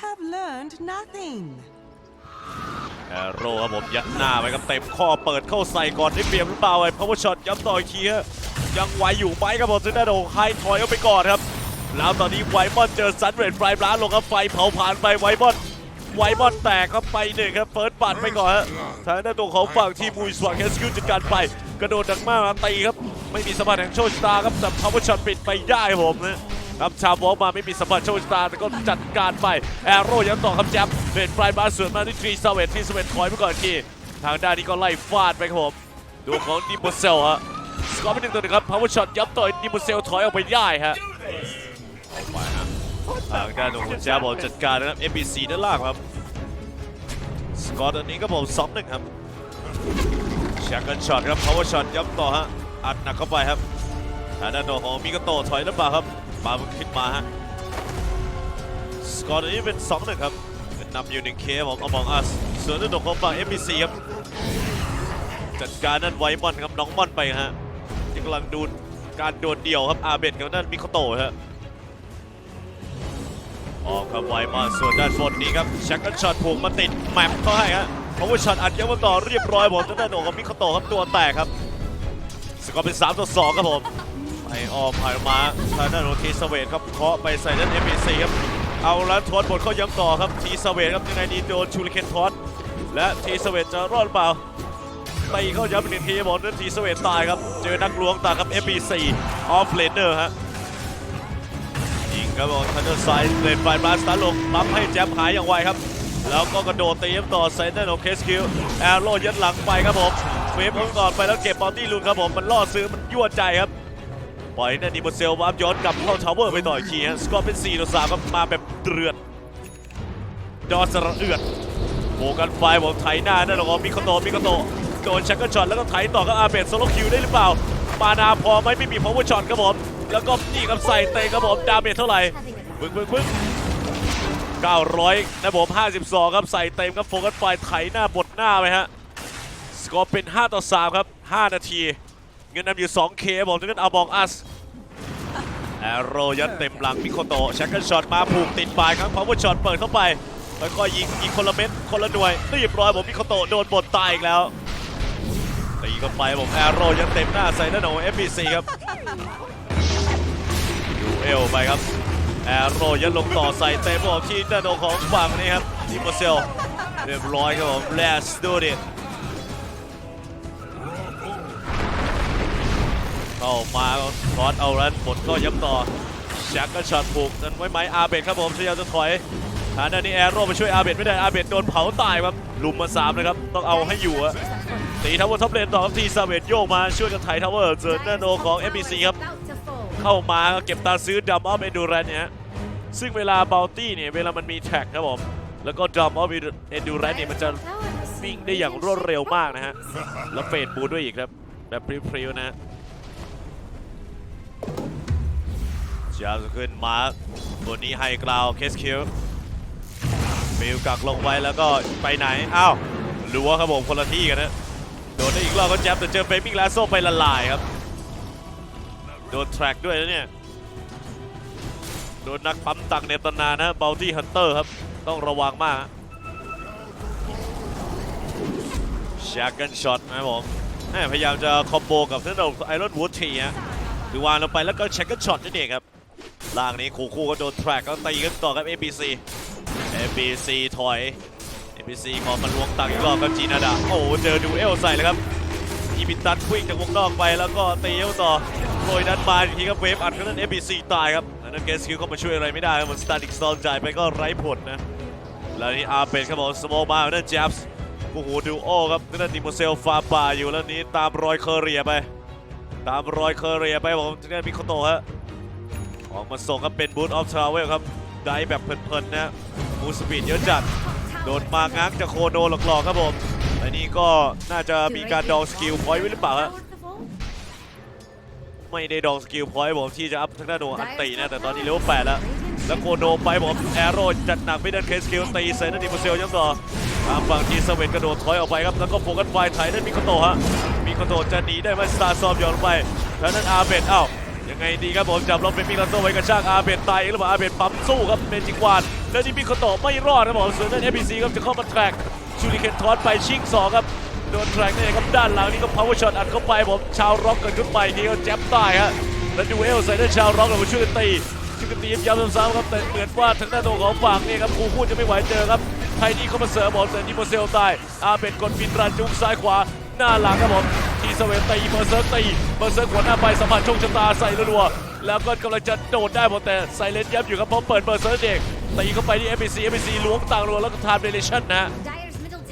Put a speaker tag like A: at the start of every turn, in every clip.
A: have learned nothing.
B: แอโร่ครับผมยัดหน้าไปครับเต็มข้อเปิดเข้าใส่ก่อนได้เปรียบหรือเปล่าไอ้พาวเวอร์ช็อตย้ำต่ออีกทีฮะยังไหวอยู่ไหมครับผมซึ่งด้านโองไฮถอยออกไปก่อนครับ แล้วตอนนี้ไวมอนเจอซันเรดไฟบล้าลงครับไฟเผาผ่านไปไวมอนไวมอนแตกครับไปหนึ่งครับเฟิร์สปัดไปก่อนฮะทางด้านตัวของฝั่งทีมมูสวางแคสคิวจัดการไป กระโดดดังมากตีครับ ไม่มีสมบัติแห่งโชคชะตาครับแต่พาวเวอร์ช็อตปิดไปได้ครับผมนะ ครับชาววอลมาไม่มีสมบัติโชคชะตาแต่ก็จัดการไปแอโร่ยังต่อครับแจ๊บเรดไฟบล้าสวนมาที่ทรีซาเวตที่สเวตถอยไปก่อนทีทางด้านนี้ก็ไล่ฟาดไปครับผมดูของดิโมเซลฮะสกอร์เป็นหนึ่งต่อหนึ่งครับพาวเวอร์ช็อตย้ำต่อยดิโมเซลถอยออกไปได้ฮะทางด้านของคุณแจ๊บบอลจัดการนะครับ MBC ด้านล่างครับสกอร์ตอนนี้ก็ผม2-1ครับแชกกันช็อตครับ power shot ย้ำต่อฮะอัดหนักเข้าไปครับทางด้านของมิกาโตถอยหรือเปล่าครับ มาขึ้นมาฮะ สกอร์ตอนนี้เป็น2-1ครับเป็นนำอยู่1เคของอมองอัสส่วนด้านของฝั่ง MBC ครับ จัดการนั่นไวมอนครับน้องมอนไปฮะที่กำลังดูการโดดเดี่ยวครับอาเบดกับนั่นมิคโตะฮะออกครับไวมากส่วนด้านบนนี้ครับชักกันช็อตผูกมาติดแมปเขาให้ฮะเพราะว่าช็อตอัดยังมาต่อเรียบร้อยผมทางด้นโหนงกับมิคโตะครับตัวแตกครับ สกอร์เป็น3ต่อ2ครับผม ไปออกผ่านมาทางด้านของทีสเวทครับเคาะไปใส่ด้าน MBC ครับ เอาแล้วทวนบทเข้าย้ำต่อครับทีสเวทครับยังไงดีโดนชูริเคนทอสและทีสเวทจะรอดหรือเปล่าตีเข้าย้ำอีกหนึ่งทีบผมนั้นทีสเวทตายครับ เจอนักลวงตาครับ MBC ออฟเลนเดอร์ฮะยิงครับผมทันเดอร์ไซด์เลนไฟบลัสตาร์ลงปั๊มให้แจ๊บหายอย่างไวครับ แล้วก็กระโดดตีมต่อเซนเตอร์ของเคสคิวแอโรยัดหลังไปครับผมเวฟพ้นก่อนไปแล้วเก็บบอลตี้ลูนครับผมมันล่อซื้อมันยั่วใจครับ ปล่อยนาดีโมเซลวาร์ปย้อนกลับเข้าทาวเวอร์ไปต่ออีกทีฮะสกอร์เป็น4ต่อ3ครับมาแบบเดือดดอสระเอือดโบกันไฟผมไถหน้านั่นหรอกมิโคโตมิโคโตโดนชักเกร์ช็อตแล้วก็ไถต่อกับอาเบดโซโลคิวได้หรือเปล่ามานาพอไหมไม่มีพาวเวอร์ช็อตครับผมแล้วก็นี่ครับใส่เตะครับผมดาเมจเท่าไหร่บึ้งบึ้งบึ้ง900นะผม52 ครับใส่เต็มครับโฟกัสไฟไถหน้าบดหน้าไปฮะสกอร์เป็น 5 ต่อ 3 ครับ 5 นาที เงินนำอยู่ 2K ผมถึงนั้นเอาบองอัสแอโรยัดเต็มหลังมิโคโตะชักเกิลช็อตมาผูกติดปลายครับพาวเวอร์ช็อตเปิดเข้าไปค่อยๆยิงยิงคนละเม็ดคนละหน่วยเรียบร้อยผมมิโคโตะโดนบดตายอีกแล้วตีเข้าไปผมแอโรยัดเต็มหน้าใส่ด้านของ FBC ครับดูเอลไปครับแอโรยัดลงต่อใส่เต็มผมที่ด้านของฝั่งนี้ครับทีมเซลเรียบร้อยครับผม Let's do it เข้ามาคอสเอารันหมดก็ย้ำต่อแจ็คก็ช็อตผูกนั้นไว้ไหมอาเบดครับผมพยายามจะถอยทางด้านนี้แอโร่ไปช่วยอาเบดไม่ได้อาเบดโดนเผาตายครับลุมมาสามนะครับต้องเอาให้อยู่อะตีทาวเวอร์ท็อปเลนต่อครับทีซาเวดโยกมาช่วยกันไถทาวเวอร์เจอหน้าโนของ FBC ครับเข้ามาเก็บตาซื้อดัมออฟเอดูแรนเนี่ยซึ่งเวลาบ o ลตี้เนี่ยเวลามันมีแท็กครับผมแล้วก็ดัมออฟเอดูแรนเนี่ยมันจะวิ่งได้อย่างรวดเร็วมากนะฮะแล้วเฟดบูด้วยอีกครับแบบพริ้วๆนะ จะขึ้นมาตัวนี้ให้กราวเคสคิวมิวกักลงไว้แล้วก็ไปไหน อ้าวรั้วครับผมคนละที่กันนะโดนได้อีกรอบก็แจ็บแต่เจอเฟมิงลาโซไปละลายครับ โดนแทร็กด้วยนะเนี่ยโดนนักปั๊มตังในตนานนะบลตี้ฮันเตอร์ครับ ต้องระวังมากชาร์กันช็อตนะครับผมแม่พยายามจะคอมโบกับเทนโดไอรอนวูดทีฮะคือวางลงไปแล้วก็แชกกันช็อตนั่นเองครับ ล่างนี้คู่คู่ก็โดนแทร็กก็ตีกันต่อครับ ABC ABC ถอย ABC ขอมาลวงตังอีกรอบครับจีนาดา โอ้เจอดูเอลใส่เลยครับอีบิตันวิ่งจากวงนอกไปแล้วก็ตีเข้าต่อโรยดันมาอีกทีครับเวฟอัดก็นั้น ABC ตายครับอันนั้นเกสคิวก็มาช่วยอะไรไม่ได้ครับมันสตาร์ดิกสตอลจ่ายไปก็ไร้ผลนะ แล้วนี่อาเป็นครับผมสโมมาแล้วนั่นแจ๊บส์โอ้โหดูโอครับนั่นดิโมเซลฟาป่าอยู่แล้วนี้ตามรอยเคอเรียไป ตามรอยเคอเรียไปผมที่นั่นมิโคโตะฮะ ออกมาส่งครับเป็นบูทออฟทราเวลครับได้แบบเพลินๆนะมูสปีดเยอะจัด โดนมาง้างจากโคโดหลอกๆครับผมอันนี้ก็น่าจะมีการดองสกิลพอยต์ไว้หรือเปล่าฮะไม่ได้ดองสกิลพอยต์ผมที่จะอัพทางด้านโนอันตีนะแต่ตอนนี้เลเวลแปดแล้วแล้วโคโดไปผมแอโร่จัดหนักไม่ดินเคสกิลตีใส่นันดิมเซลยังต่อทางฝั่งทีสเวนกระโดดถอยออกไปครับแล้วก็โฟกัสไฟไถนั่นมีโคโตฮะมีโคโตจะหนีได้ไหมสตาร์ซอมย้อนไปแล้วนั่นอาเบดอ้าว ยังไงดีครับผมจับล็อกเป็นมิคาโตไว้กระชากอาเบนตายหรือเปล่าอาเบนปั๊มสู้ครับเมจิกวานแล้วนี่มิคโตะไม่รอดครับผมส่วนด้านเอพีซีครับจะเข้ามาแทร็กชูริเคนทอสไปชิงสองครับโดนแทร็กนี่ครับด้านหลังนี่ก็พาวเวอร์ช็อตอัดเข้าไปผมชาวร็อกเกิดขึ้นไปนี่ก็แจ็บตายฮะแล้วดูเอลใส่ด้านชาวร็อกเรามาช่วยกันตีช่วยกันตีย้ำๆซ้ำๆครับแต่เหมือนว่าทางด้านตัวของฝั่งนี่ครับครูพูดจะไม่ไหวเจอครับไทนี่เข้ามาเสริมบอกแต่นี่โมเซลตายอาเบนกดฟินรันจุกซ้ายขวา หน้าหลังครับผมทีสเวนตีเบอร์เซิร์ตีเบอร์เซิร์กหัวหน้าไปสัมผัสโชคชะตาใส่รัวๆแล้วก็กำลังจะโดดได้หมดแต่ไซเลนยับอยู่ครับเพราะเปิดเบอร์เซิร์เด็กตีเข้าไปที่ FPC FPC ล้วงต่างรัวแล้วก็ทานเดเลชั่นนะ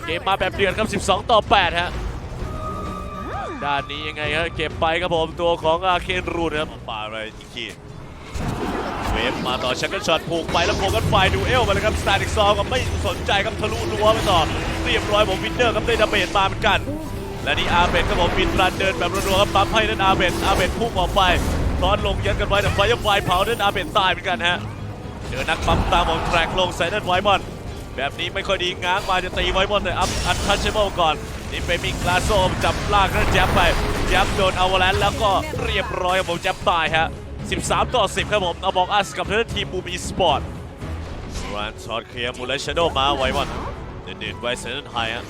B: เกมมาแบบเดือดครับ 12 ต่อ 8 ฮะด้านนี้ยังไงฮะเก็บไปครับผมตัวของอาเคนรูนครับป่าอะไรอีกทีเวฟมาต่อชักกิลช็อตผูกไปแล้วโฟกันไฟดูเอลมาเลยครับสตาร์ดิกซอก็ไม่สนใจครับทะลุรั้วไปต่อเรียบร้อยผมวินเนอร์ครับได้ดาเมจมาเหมือนกัน และนี่อาเบนครับผมวินรันเดินแบบรัวๆครับปั๊มให้นั่นอาเบนอาเบนพุ่งออกไปตอนลงยัดกันไว้แต่ไฟยังไฟเผานั่นอาเบนตายเหมือนกันฮะเจอนักปั๊มตามของแทร็กลงใส่นั่นไวมอนแบบนี้ไม่ค่อยดีง้างมาจะตีไวมอนแต่อัพอันทัชเชเบิลก่อนนี่เป็นมิกลาโซจับลากนั่นแจ๊บไปแจ๊บโดนอวแลนแล้วก็เรียบร้อยครับผมแจ๊บตายฮะ13 ต่อ 10 ครับผมเอาบอกอัสกับทางทีมบูมอีสปอร์ตรันช็อตเคลียร์มูเลชโดมาไวมอนเดินๆไวเซนไฮฮะ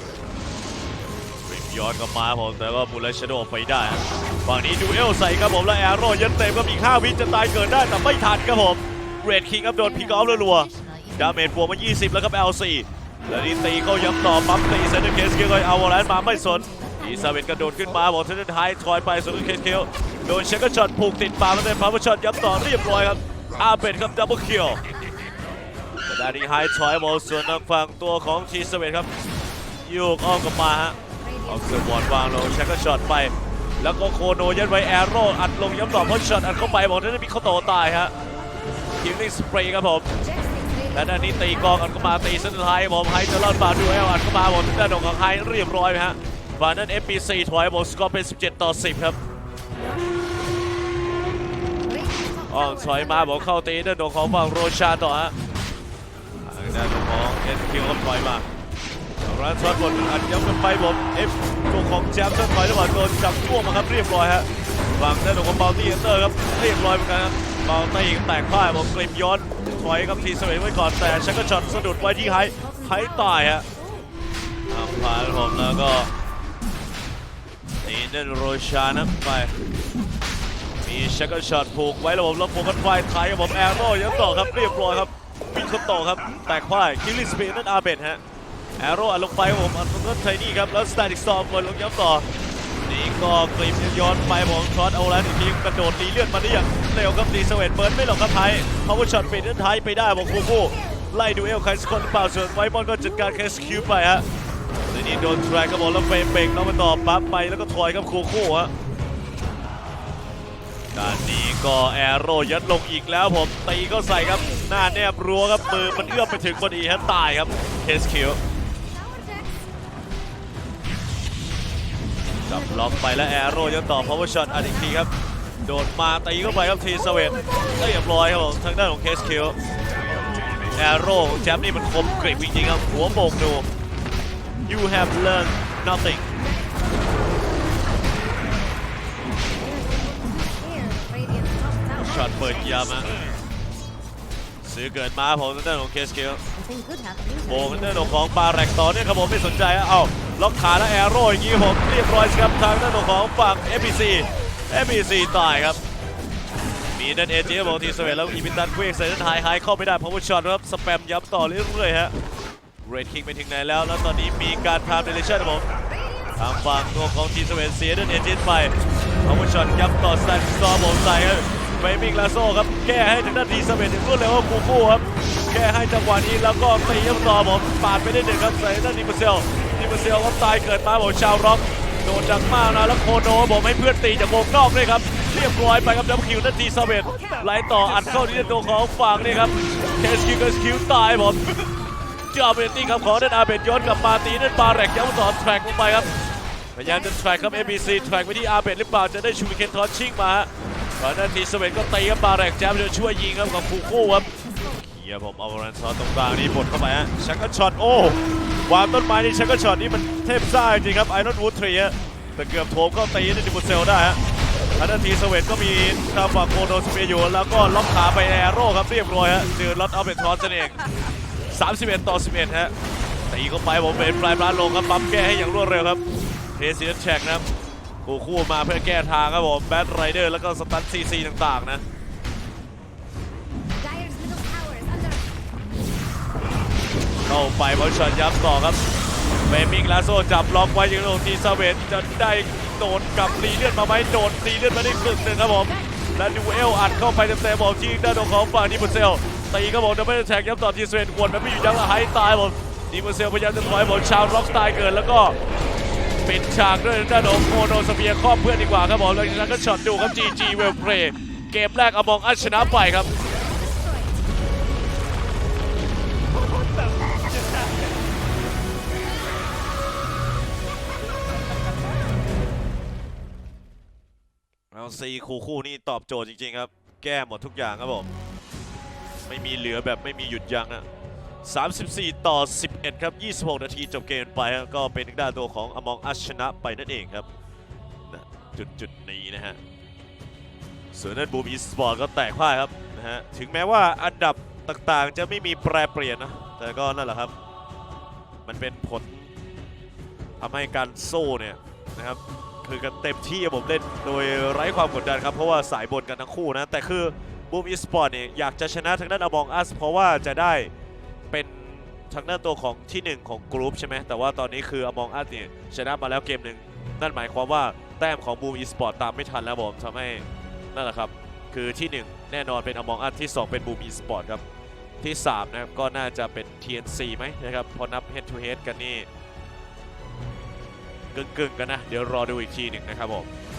B: ย้อนกลับมาผมแต่ว่ามูลเลชโดไปได้ฝั่งนี้ดูเอลใส่ครับผมแล้วแอโร่ยันเต็มก็มี5วิจะตายเกิดได้แต่ไม่ทันครับผมเรดคิงครับโดนพิกออฟรัวๆดาเมจบวกมา 20 แล้วครับ LC แล้วนี่ตีเขาย้ำต่อปั๊มตีเซนเตอร์เคสเกียร์เอาวอลเลนมาไม่สนอีซาเวนกระโดดขึ้นมาบอกเซนเตอร์ไฮทอยไปส่วนเคสเคียวโดนเชคกอร์ช็อตผูกติดปากแล้วเป็นพาวเวอร์ช็อตย้ำต่อเรียบร้อยครับอาเบนครับดับเบิลคิวแต่ด้านนี้ไฮทอยบอลส่วนทางฝั่งตัวของทีเซเวนครับโยกอ้อมกลับมาฮะ เอาเซอร์บอลวางลงเชคกอร์ช็อตไป แล้วก็โคโนยัดไว้แอโร่อัดลงย้ำต่อพอช็อตอัดเข้าไปบอกนั่นมีเขาโตตายฮะคิวนิ่งสเปรย์ครับผมและด้านนี้ตีกองอัดเข้ามาตีเส้นสุดท้ายผมไฮจะรอดบาดูเอลอัดเข้ามาผมด้านของไฮเรียบร้อยไหมฮะฝ่ายนั้น FPC ถอยผมสกอร์เป็น 17 ต่อ 10 ครับอ้อถอยมาบอกเข้าตีด้านของฝั่งโรชาต่อฮะด้านของเอ็นคิวก็ถอยมา รันช็อตบนอัดย้ำกันไปผมเอฟตัวของแจมส์ถอยแล้วบอลโดนจับช่วงมาครับเรียบร้อยฮะฝั่งด้านของบาลตี้เอนเตอร์ครับเรียบร้อยเหมือนกันครับบลตี้แตกพ่ายผมกลิมย้อนถอยกับทีเสวนไว้ก่อนแต่ชักก็ช็อตสะดุดไว้ที่ไฮไฮตายฮะอ่าผ่านผมแล้วก็นี่นั่นโรชานะไปมีชักก็ช็อตผูกไว้ระบบแล้วโฟกัสไฟไทยกับผมแอโร่ยังต่อครับเรียบร้อยครับวิ่งเข้าต่อครับแตกพ่ายคิลลิสเปนนั่นอาเบนฮะ แอโร่ลงไปครับผมอัดลงก็ไทนี่ครับแล้วสแตติกซอมเปิดลงย้ำต่อนี่ก็กลิมย้อนไปผมช็อตเอาแล้วอีกทีกระโดดตีเลือดมาได้อย่างเร็วครับดีเซเวนเบิร์นไม่หลอกครับไทยพาวเวอร์ช็อตปิดนั้นไทยไปได้บอกคูคูไล่ดูเอลใครสกอตหรือเปล่าส่วนไวบอลก็จัดการแคสคิวไปฮะทีนี้โดนแทร็กครับผมแล้วเฟรมเบกน้องมาต่อปั๊บไปแล้วก็ถอยครับคูคูฮะด้านนี้ก็แอโร่ยัดลงอีกแล้วผมตีก็ใส่ครับหน้าแนบรั้วครับมือมันเอื้อมไปถึงพอดีฮะตายครับเคสคิว จับล็อกไปแล้วแอโร่ยังต่อ power shot อันอีกทีครับ โดดมาตีเข้าไปครับทีสเวนเรียบร้อยครับผมทางด้านของเคสคิวแอโร่ของแชมป์นี่มันคมกริบจริงๆครับ หัวโบกดู you have learned nothing ช็อตเปิดยามาซื้อเกินมาผมทางด้านของเคสคิวโบกเรื่องของปาแรกต่อเนี่ยครับผมไม่สนใจอะเอา ล็อกขาแล้วแอโร่อย่างงี้ผมเรียบร้อยครับทางด้านของฝั่ง FPC FPC ตายครับมีนั่นเอเจบอกทีสเวตแล้วอีพินตันเวกใส่ด้านไฮไฮเข้าไม่ได้พราะว่าช็อตครับสแปมย้ำต่อเรื่อยๆฮะเรดคิงไปถึงไหนแล้ว แล้วตอนนี้มีการพามเดลิชั่นผมทางฝั่งตัวของทีสเวตเสียด้านเอเจไปพราะว่าช็อตย้ำต่อสแตนสตอร์ผมใส่ครับเฟมิงลาโซครับแก้ให้ทางด้านทีสเวตอย่างรวดเร็วว่าฟูฟูครับแค่ให้จังหวะนี้แล้วก็ตียับต่อผมปาดไปได้หนึ่งครับใส่ด้านนิมเซล นิมเซลก็ตายเกิดมาผมชาวร็อกโดนดังมากนะแล้วโคโนผมให้เพื่อนตีจากวงนอกด้วยครับเรียบร้อยไปครับดับคิวนาทีสเวตไหลต่ออัดเข้าที่ตัวของฝั่งนี่ครับเคสคิวเคสคิวตายผมเจ้าเบนตี้ครับขอเดินอาเบนย้อนกลับมาตีนั่นปาแรกย้ำต่อแทร็กลงไปครับพยายามจะแทร็กครับ ABC แทร็กไปที่อาเบนหรือเปล่าจะได้ชูมิเคนทอนชิงมาก่อนหน้าทีสเวตก็ตีครับปาแรกแจมจะช่วยยิงครับกับคูคู่ครับเฮียผมเอาแรนซอตรงกลางนี่บดเข้าไปฮะชักก็ช็อตโอ้ วางต้นไม้นี่ชักก็ช็อตนี่มันเทพซ่าจริงครับไอรอนวูดทรีฮะแต่เกือบโถมเข้าตีในดิบุเซลได้ฮะทันทีทีสเวตก็มีทางฝั่งโคโนสเปียอยู่แล้วก็ล็อกขาไปแอโร่ครับเรียบร้อยฮะเจอล็อตเอาเป็นทอนั่นเอง31 ต่อ 11 ฮะตีเข้าไปผมเป็นปลายปลาลงครับปั๊มแก้ให้อย่างรวดเร็วครับเทสินแชกนะครับกูคู่มาเพื่อแก้ทางครับผมแบทไรเดอร์แล้วก็สตันซีซีต่างๆนะ เข้าไปบอลช็อตยับต่อครับเบมิงลาโซจับล็อกไว้ยังโดนทีซาเวนจะได้โดนกลับรีเลือดมาไหมโดนรีเลือดมาได้ครึ่งหนึ่งครับผมและดูเอลอัดเข้าไปเต็มๆบอกที่ด้านของฝั่งดิบุเซลตีครับผมจะไม่ได้แทงยับต่อทีสเวนกวนมันไม่อยู่ยังละหายตายผมดิบุเซลพยายามจะถอยบอลชาวร็อกสไตล์เกินแล้วก็ปิดฉากด้วยด้านของโมโนสเปียครอบเพื่อนดีกว่าครับผมแล้วจากนั้นก็ช็อตดูครับจีจีเวลเพลย์เกมแรกอมองอัชนะไปครับ ซีคู่คู่นี่ตอบโจทย์จริง ๆ ครับ แก้หมดทุกอย่างครับผม ไม่มีเหลือแบบไม่มีหยุดยั้งนะ34 ต่อ 11 ครับ 26 นาทีจบเกมไปก็เป็นทางด้านตัวของอมองอัชชนะไปนั่นเองครับจุดจุดๆนี้นะฮะส่วนด้นบูมอีสปอร์ตก็แตกพ่ายครับนะฮะถึงแม้ว่าอันดับต่างๆ จะไม่มีแปรเปลี่ยนนะ แต่ก็นั่นแหละครับ มันเป็นผลทำให้การโซ่เนี่ยนะครับ คือกันเต็มที่ผมเล่นโดยไร้ความกดดันครับ เพราะว่าสายบนกันทั้งคู่นะ แต่คือบูมอีสปอร์ตเนี่ยอยากจะชนะทางด้านอ m องอัสเพราะว่าจะได้เป็นทางด้านตัวของทีหนึ่1 ของกรุ๊ปใช่ไหมแต่ว่าตอนนี้คืออ m องอัสเนี่ยชนะมาแล้วเกมหนึ่งนั่นหมายความว่าแต้มของบูมอีสปอร์ตตามไม่ทันแล้วผมทำให้นั่นแหละครับ คือที่ 1 แน่นอนเป็นอ m องอัสที่ 2 เป็นบูมอีสปอร์ตครับที่3นะครับก็น่าจะเป็น TNC ไหมนะครับพอนับ head to head กันนี่ กึ่งๆกันนะ เดี๋ยวรอดูอีกทีหนึ่งนะครับผม